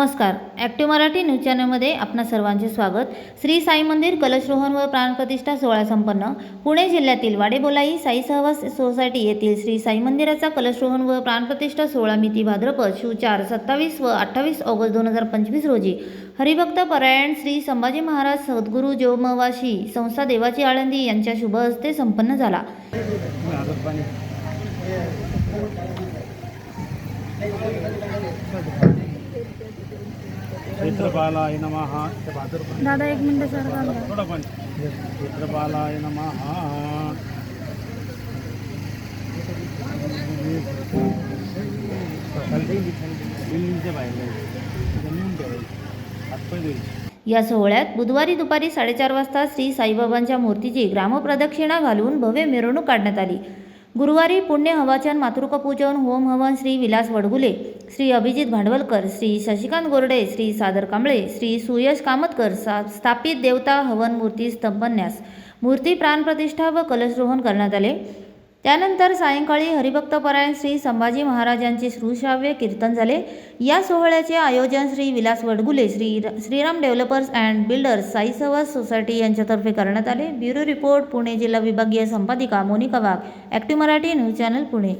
नमस्कार. Active Marathi news चॅनलमध्ये आपणा सर्वांचे स्वागत. श्री साई मंदिर कलशरोहण व प्राणप्रतिष्ठा सोहळा संपन्न. पुणे जिल्ह्यातील वाडेबोलाई साई सहवास सोसायटी येथील श्री साई मंदिराचा कलशरोहण व प्राणप्रतिष्ठा सोहळा मिती भाद्रपद शिव चार सत्तावीस व अठ्ठावीस ऑगस्ट दोन हजार पंचवीस रोजी. हरिभक्त परायण श्री संभाजी महाराज सद्गुरू जोमवाशी संस्था देवाची आळंदी यांच्या शुभ हस्ते संपन्न झाला. क्षेत्रपालाय नमः. बिल्डिंगच्या बाहेर जमीन ठेवायची हातपाय द्यायचे या सोहळ्यात बुधवारी दुपारी साडेचार वाजता श्री साईबाबांच्या मूर्तीची ग्रामप्रदक्षिणा घालून भव्य मिरवणूक काढण्यात आली. गुरुवारी पुण्य हवाचन मातृका पूजन होम हवन श्री विलास वडगुले श्री अभिजित भांडवलकर श्री शशिकांत गोरडे श्री सादर कांबळे श्री सुयश कामतकर सा स्थापित देवता हवन मूर्ती स्तंभन्यास. मूर्ती प्राणप्रतिष्ठा व कलशरोहण करण्यात आले. त्यानंतर सायंकाळी हरिभक्तपरायण श्री संभाजी महाराजांचे श्रुश्राव्य कीर्तन झाले. या सोहळ्याचे आयोजन Shri Vilas Wadgule Shri Shriram developers and builders Sai सवस society यांच्यातर्फे करण्यात आले. ब्युरो रिपोर्ट पुणे जिल्हा विभागीय संपादिका Monika Wagh active Marathi news channel Pune.